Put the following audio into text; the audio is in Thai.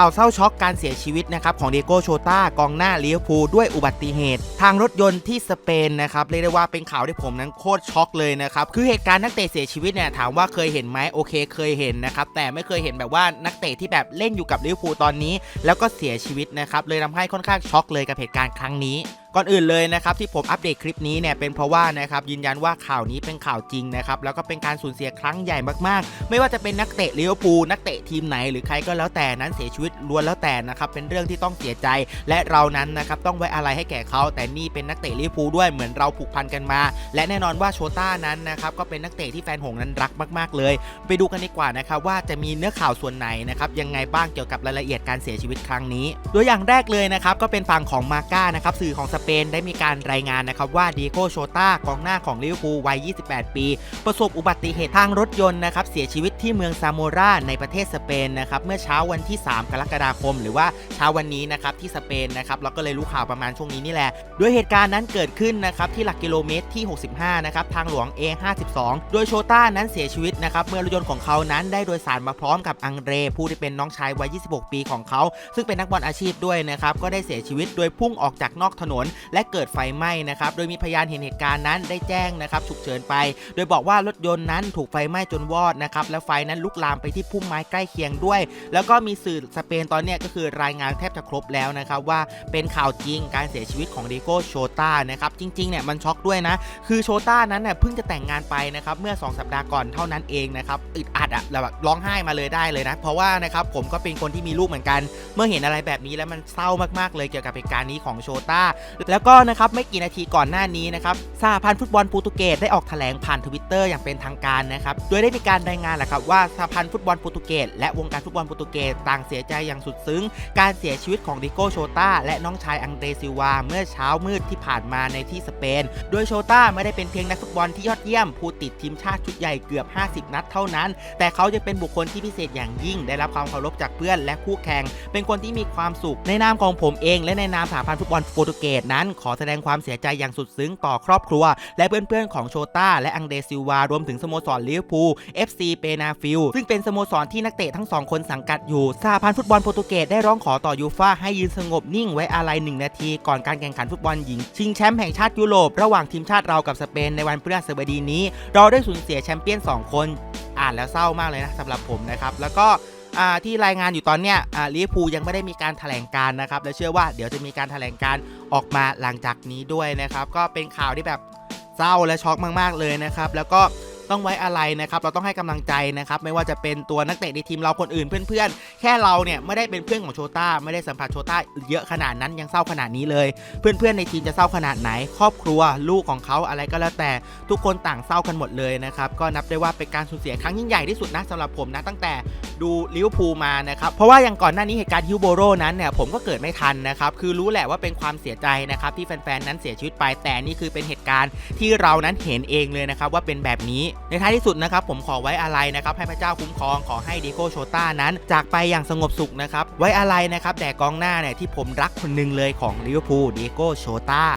ข่าวเศร้าช็อกการเสียชีวิตนะครับของเดโกโชตากองหน้าลิเวอร์พูลด้วยอุบัติเหตุ ทางรถยนต์ที่สเปนนะครับเรียกได้ว่าเป็นข่าวที่ผมนั้นโคตรช็อกเลยนะครับคือเหตุการณ์นักเตะเสียชีวิตเนี่ยถามว่าเคยเห็นไหมโอเคเคยเห็นนะครับแต่ไม่เคยเห็นแบบว่านักเตะที่แบบเล่นอยู่กับลิเวอร์พูลตอนนี้ แล้วก็เสียชีวิตนะครับเลยทำให้ค่อนข้างช็อกเลยกับเหตุการณ์ครั้งนี้ ก่อนอื่นเลยนะครับที่ผมอัปเดตคลิปนี้เนี่ยเป็นเพราะว่านะครับยืนยันว่าข่าวนี้เป็นข่าวจริงนะครับแล้วก็เป็นการสูญเสียครั้งใหญ่มากๆ ไม่ว่าจะเป็นนักเตะลิเวอร์พูลนักเตะทีมไหนหรือใครก็แล้วแต่นั้นเสียชีวิตล้วนแล้วแต่นะครับเป็นเรื่องที่ต้องเสียใจ และเรานั้นนะครับต้องไว้อะไรให้แก่เขาแต่นี่เป็นนักเตะลิเวอร์พูลด้วยเหมือนเราผูกพันกันมา และแน่นอนว่าโชต้านั้นนะครับก็เป็นนักเตะที่แฟนหงนั้นรักมาก ๆ เลย ไปดูกันดีกว่านะครับว่าจะมีเนื้อข่าวส่วนไหนนะครับยังไงบ้างเกี่ยวกับรายละเอียดการเสียชีวิตครั้งนี้ ตัวอย่างแรกเลยนะครับก็เป็นฝั่งของมาก้านะครับสื่อของสเปนได้มีการรายงานนะครับว่าดีโกโชตากองหน้าของลิเวอร์พูลวัย 28 ปี ประสบอุบัติเหตุทางรถยนต์นะครับเสียชีวิตที่เมืองซาโมราในประเทศสเปนนะครับเมื่อเช้าวันที่ 3 กรกฎาคม หรือว่าเช้าวันนี้นะครับที่สเปนนะครับเราก็เลยรู้ข่าวประมาณช่วงนี้นี่แหละโดยเหตุการณ์นั้นเกิดขึ้นนะครับที่หลักกิโลเมตรที่ 65 นะครับทางหลวง A52 โดยโชต้านั้นเสียชีวิตนะครับเมื่อรถยนต์ของเขานั้นได้โดยสารมาพร้อมกับอังเรผู้ที่เป็นน้องชายวัย 26 ปีของเขา ซึ่งเป็นนักบอลอาชีพด้วยนะครับก็ได้เสียชีวิตโดยพุ่งออกจากนอกถนน และเกิดไฟไหม้นะครับ โดยมีพยานเห็นเหตุการณ์นั้นได้แจ้งนะครับฉุกเฉินไป โดยบอกว่ารถยนต์นั้นถูกไฟไหม้จนวอดนะครับและไฟนั้นลุกลามไปที่พุ่มไม้ใกล้เคียงด้วย แล้วก็มีสื่อสเปนตอนนี้ก็คือรายงานแทบจะครบแล้วนะครับว่าเป็นข่าวจริงการเสียชีวิตของดิโก้โชต้านะครับจริงๆเนี่ยมันช็อกด้วยนะ คือโชต้านั้นเน่ยเพิ่งจะแต่งงานไปนะครับเมื่อ 2 สัปดาห์ก่อนเท่านั้นเองนะครับอึดอัดอะแบบร้องไห้มาเลยได้เลยนะ เพราะว่านะครับผมก็เป็นคนที่มีลูกเหมือนกัน เมื่อเห็นอะไรแบบนี้แล้วมันเศร้ามากๆเลยเกี่ยวกับเหตุการณ์นี้ของโชต้าแล้วก็นะครับไม่กี่นาทีก่อนหน้านี้นะครับสหพันธ์ฟุตบอลโปรตุเกสได้ออกแถลงผ่านทวิตเตอร์อย่างเป็นทางการนะครับโดยได้มีการรายงานแหละครับว่าสหพันธ์ฟุตบอลโปรตุเกสและวงการฟุตบอลโปรตุเกสต่างเสียใจอย่างสุดซึ้ง การเสียชีวิตของดิโก้โชต้าและน้องชายอังเดรซิวาเมื่อเช้ามืดที่ผ่านมาในที่สเปน โดยโชต้าไม่ได้เป็นเพียงนักฟุตบอลที่ยอดเยี่ยมผู้ติดทีมชาติชุดใหญ่เกือบ 50 นัดเท่านั้น แต่เขาจะเป็นบุคคลที่พิเศษอย่างยิ่ง ได้รับความเคารพจากเพื่อนและคู่แข่ง เป็นคนที่มีความสุขในนามของผมเอง และในนามสหพันธ์ฟุตบอลโปรตุเกสนั้นขอแสดงความเสียใจอย่างสุดซึ้งต่อครอบครัว และเพื่อนๆของโชต้าและอังเดซิวารวมถึงสโมสรลิเวอร์พูล FC เปนาฟิลซึ่งเป็นสโมสรที่นักเตะทั้งสองคนสังกัดอยู่สหพันธ์ฟุตบอลโปรตุเกสได้ร้องขอต่อยูฟ่าให้ยืนสงบนิ่งไว้อาลัยหนึ่งนาที ก่อนการแข่งขันฟุตบอลหญิง ชิงแชมป์แห่งชาติยุโรประหว่างทีมชาติเรากับสเปนในวันพฤหัสบดีนี้ เราได้สูญเสียแชมเปี้ยน 2 คน อ่านแล้วเศร้ามากเลยนะสำหรับผมนะครับแล้วก็ ที่รายงานอยู่ตอนเนี้ยลิเวอร์พูลยังไม่ได้มีการแถลงการนะครับและเชื่อว่าเดี๋ยวจะมีการแถลงการออกมาหลังจากนี้ด้วยนะครับ ก็เป็นข่าวที่แบบเศร้าและช็อกมาก ๆเลยนะครับ แล้วก็ ต้องไว้อะไรนะครับเราต้องให้กำลังใจนะครับไม่ว่าจะเป็นตัวนักเตะในทีมเราคนอื่นเพื่อนๆ แค่เราเนี่ยไม่ได้เป็นเพื่อนของโชต้าไม่ได้สัมผัสโชต้าเยอะขนาดนั้นยังเศร้าขนาดนี้เลย เพื่อนๆในทีมจะเศร้าขนาดไหน ครอบครัวลูกของเขาอะไรก็แล้วแต่ทุกคนต่างเศร้ากันหมดเลยนะครับก็นับได้ว่าเป็นการสูญเสียครั้งยิ่งใหญ่ที่สุดนะสำหรับผมนะตั้งแต่ดูลิเวอร์พูลมานะครับเพราะว่าอย่างก่อนหน้านี้เหตุการณ์ฮิวโบโรนั้นเนี่ยผมก็เกิดไม่ทันนะครับคือรู้แหละว่าเป็นความเสียใจนะครับที่แฟนๆนั้นเสียชีวิตไปแต่นี่คือเป็นเหตุการณ์ที่เรานั้นเห็นเองเลยนะครับว่าเป็นแบบนี้ในท้ายที่สุดนะครับผมขอไว้อะไรนะครับให้พระเจ้าคุ้มครองขอให้ดิโก้โชต้านั้น จากไปอย่างสงบสุขนะครับไว้อะไรนะครับแด่กองหน้าเนี่ยที่ผมรักคนหนึ่งเลยของลิเวอร์พูลดิโก้โชต้า